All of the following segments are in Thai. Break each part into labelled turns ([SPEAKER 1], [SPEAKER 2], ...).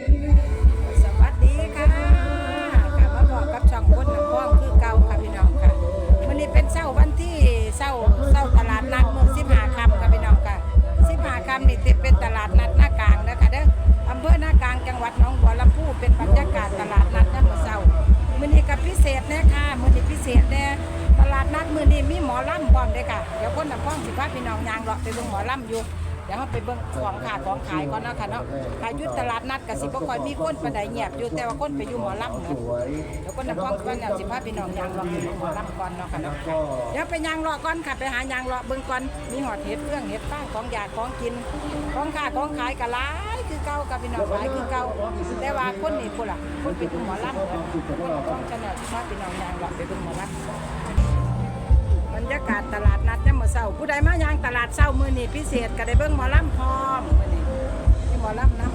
[SPEAKER 1] สวัสดีค่ะกลับมาบอกกับช่องคนน้ำพองคือเก่าค่ะพี่น้องค่ะวันนี้เป็นเช้าวันที่เช้าเช้าตลาดนัดเมืองสิบหาคำค่ะพี่น้องค่ะสิบหาคำนี่ติดเป็นตลาดนัดหน้ากลางนะคะเด้ออำเภอหน้ากลางจังหวัดหนองบัวลำพูเป็นบรรยากาศตลาดนัดยามมื้อเช้ามื้อนี้ก็พิเศษแน่ค่ะมื้อนี้พิเศษแน่ตลาดนัดมื้อนี้มีหมอลำพร้อมเด้อค่ะเดี๋ยวคนน้ำพองสิพาพี่น้องยางเลาะไปเบิ่งหมอลำอยู่ ดี๋ยวเราไปเบิ่งของขาดของขายก่อนเนาะค่ะเนาะขายุตลาดนัดก็สิบ่ค่อยมีคนปานใดเงียบอยู่แต่ว่าคนไปอยู่หมอลำเนาะเดี๋ยวคนนำฟังก่อนแล้วสิพาพี่น้องยางรอไปดูหมอลำก่อนเนาะค่ะเนาะเดี๋ยวไปยางรอก่อนค่ะไปหายางรอเบิ่งก่อนมีหอดเห็ดเฟืองเห็ดฟาของอยากของกิน ของค้าของขายก็หลายคือเก่ากับพี่น้องหลายคือเก่าแต่ว่าคนนี่พุ่นล่ะคนไปดูหมอลำเนาะคนนำฟังชาแนลสิพาพี่น้องยางรอไปเบิ่งหมอลำ รรยากาศตลาดนัดยามมื้อเช้าผู้ใดมาย่างตลาดเช้ามื้อนี้พิเศษก็ได้เบิ่งหมอลำพร้อมมื้อนี้มีหมอลำนํ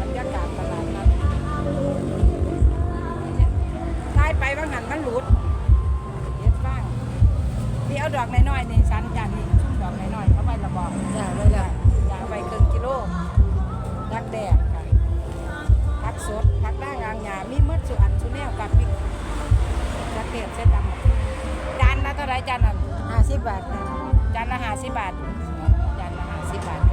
[SPEAKER 1] บรรยากาศตลาดนัดทายไปบางหันมันหลุดเฮ็ดบ้างที่เอาดอกน้อยๆนี่สันจานนี่ชุ่มดอกน้อยๆเอาไว้ละบอกจ้าไว้ละจ้าไว้ครึ่งกิโลดักแดดค่ะผักสดผักด่างอ่างหญ้ามีหมดสุอันสุแนวกับพริกก จานนั้นห้าสิบบาทจานละห้าสิบบาทจานละห้าสิบบาท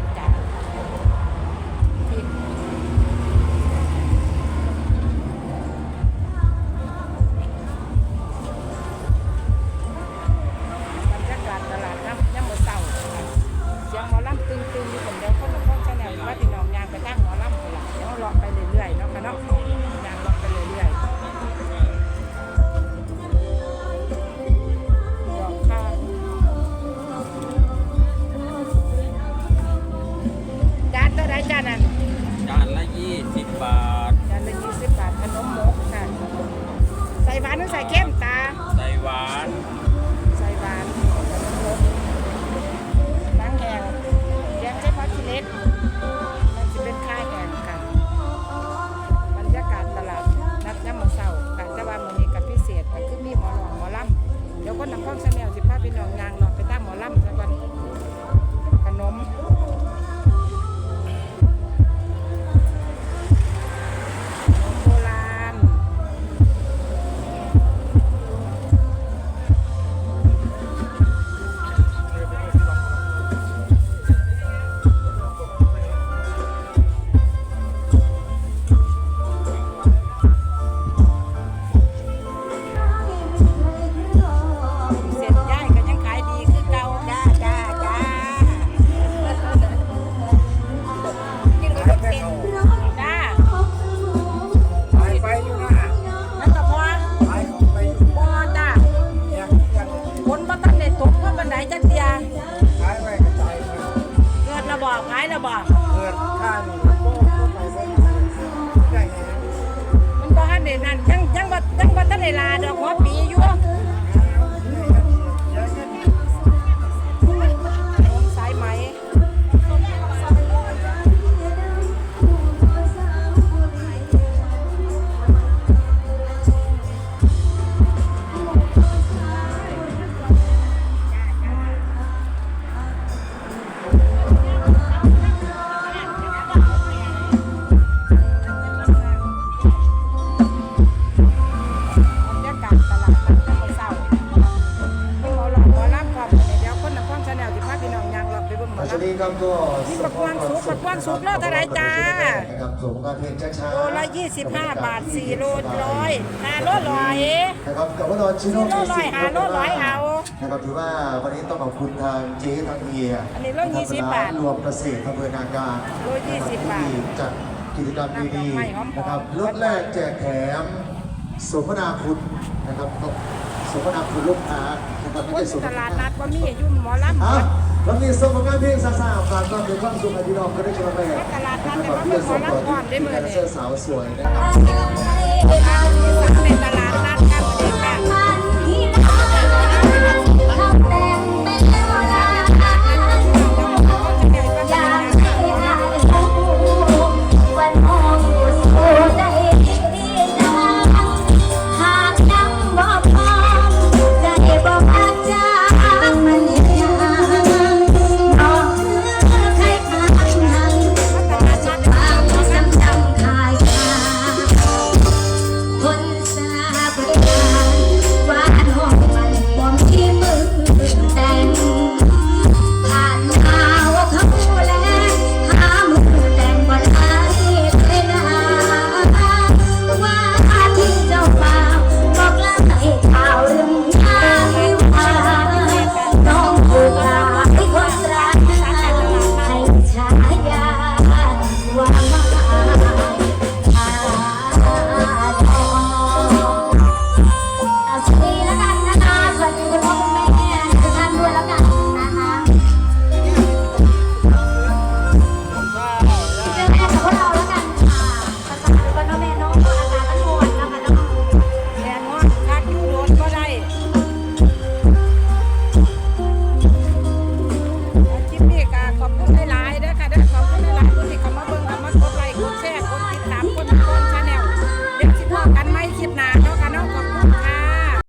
[SPEAKER 1] บอกขายระบอกเกิด
[SPEAKER 2] ข้า
[SPEAKER 1] นี่
[SPEAKER 2] โป้โป้ไปไปได้ไง
[SPEAKER 1] มันบ่ทันได้นั่นยังยังบ่ยังบ่ทันได้ลาดอกหัวปี วัสลำ
[SPEAKER 3] ดีครับก็
[SPEAKER 1] นี่บักกวางสุกบักกวางสุกโลเท่าไหร่จ้า
[SPEAKER 3] นะครับส่งการเพลงช้าๆ
[SPEAKER 1] โลละ25บาท4โลร้อยห้าโลร้อย
[SPEAKER 3] นะครับกับว่านอนชิโน่
[SPEAKER 1] ชิโน่ร้อยหาโลร้อยเอา
[SPEAKER 3] นะครับถือว่าวันนี้ต้องขอบคุณทางเจ๊ทางเฮีย
[SPEAKER 1] อันนี้โล20บาท
[SPEAKER 3] รวมเกษตรอำเภอนาการ
[SPEAKER 1] โล20บาท
[SPEAKER 3] ที่จัดกิจกรรมดี
[SPEAKER 1] น้ำดอกไม้หอมๆ
[SPEAKER 3] ๆนะครับลดแรกแจกแถมสมนาคุณนะครับสมนาคุณลูกค้านะครับ
[SPEAKER 1] ค
[SPEAKER 3] ไม่
[SPEAKER 1] น
[SPEAKER 3] ใช่สม
[SPEAKER 1] ต
[SPEAKER 3] นา
[SPEAKER 1] ลาดนัดว่ามีอยู่หมอลำ
[SPEAKER 3] อะ
[SPEAKER 1] เบิด
[SPEAKER 3] วันนี้ส่งผลงานเพลงซาซาฝากความเป็นความสุขให้พี่น้องก็ได้ชมไป
[SPEAKER 1] ตลาดนัดแต่ว่าเป็นหมอลำก่อนได้มื้อนี้
[SPEAKER 3] เสื้อสาวสวยนะครับ
[SPEAKER 1] เป็นตลาดนัดครับ